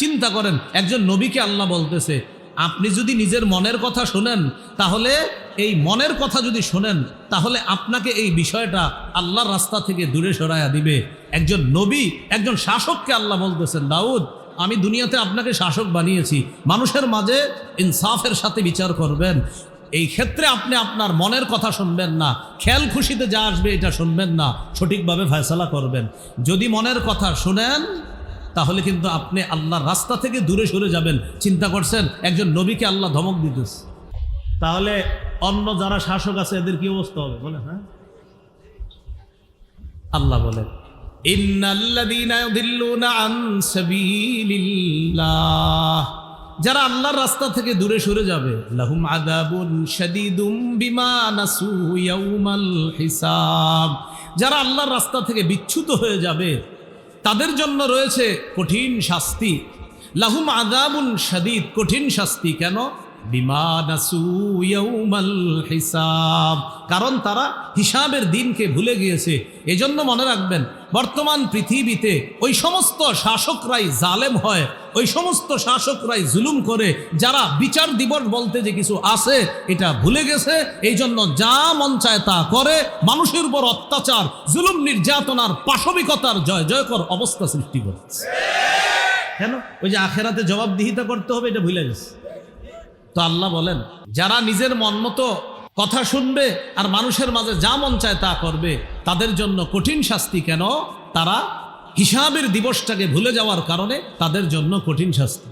চিন্তা করেন, একজন নবীকে আল্লাহ বলতেছে, আপনি যদি নিজের মনের কথা শোনেন, তাহলে এই মনের কথা যদি শোনেন, তাহলে আপনাকে এই বিষয়টা আল্লাহর রাস্তা থেকে দূরে সরাইয়া দিবে। একজন নবী, একজন শাসককে আল্লাহ বলতেছেন, দাউদ, আমি দুনিয়াতে আপনাকে শাসক বানিয়েছি, মানুষের মাঝে ইনসাফের সাথে বিচার করবেন। এই ক্ষেত্রে আপনি আপনার মনের কথা শুনবেন না, খেয়াল খুশিতে যা আসবে এটা শুনবেন না, সঠিকভাবে ফয়সলা করবেন। যদি মনের কথা শুনেন তাহলে কিন্তু আপনি আল্লাহর রাস্তা থেকে দূরে সরে যাবেন। চিন্তা করছেন, একজন নবীকে আল্লাহ ধমক দিতেছে। তাহলে অন্য যারা শাসক আছে, এদের কি অবস্থা হবে? বলে হ্যাঁ? আল্লাহ বলেন যারা আল্লাহর রাস্তা থেকে দূরে সরে যাবে শাদীদুম বিমা যারা আল্লাহর রাস্তা থেকে বিচ্যুত হয়ে যাবে তাদের জন্য রয়েছে কঠিন শাস্তি। লাহুম আদাবুন সাদিদ কঠিন শাস্তি। কেন? কারণ তারা হিসাবের দিনকে ভুলে গিয়েছে। এজন্য মনে রাখবেন, বর্তমান পৃথিবীতে ওই সমস্ত শাসকরাই জালেম হয়, ওই সমস্ত শাসকরাই জুলুম করে, যারা বিচার দিবস বলতে যে কিছু আছে, এটা ভুলে গেছে। এই জন্য যা মন চায় তা করে। মানুষের উপর অত্যাচার, জুলুম নির্যাতনার পাশবিকতার জয়, জয়কর অবস্থা সৃষ্টি করছে। কেন? ওই যে আখেরাতে জবাবদিহিতা করতে হবে, এটা ভুলে গেছে। তো আল্লাহ বলেন, যারা নিজের মন মতো কথা শুনবে আর মানুষের মাঝে যা মন চায় তা করবে, তাদের জন্য কঠিন শাস্তি কেন? তারা হিসাবের দিবসটাকে ভুলে যাওয়ার কারণে তাদের জন্য কঠিন শাস্তি।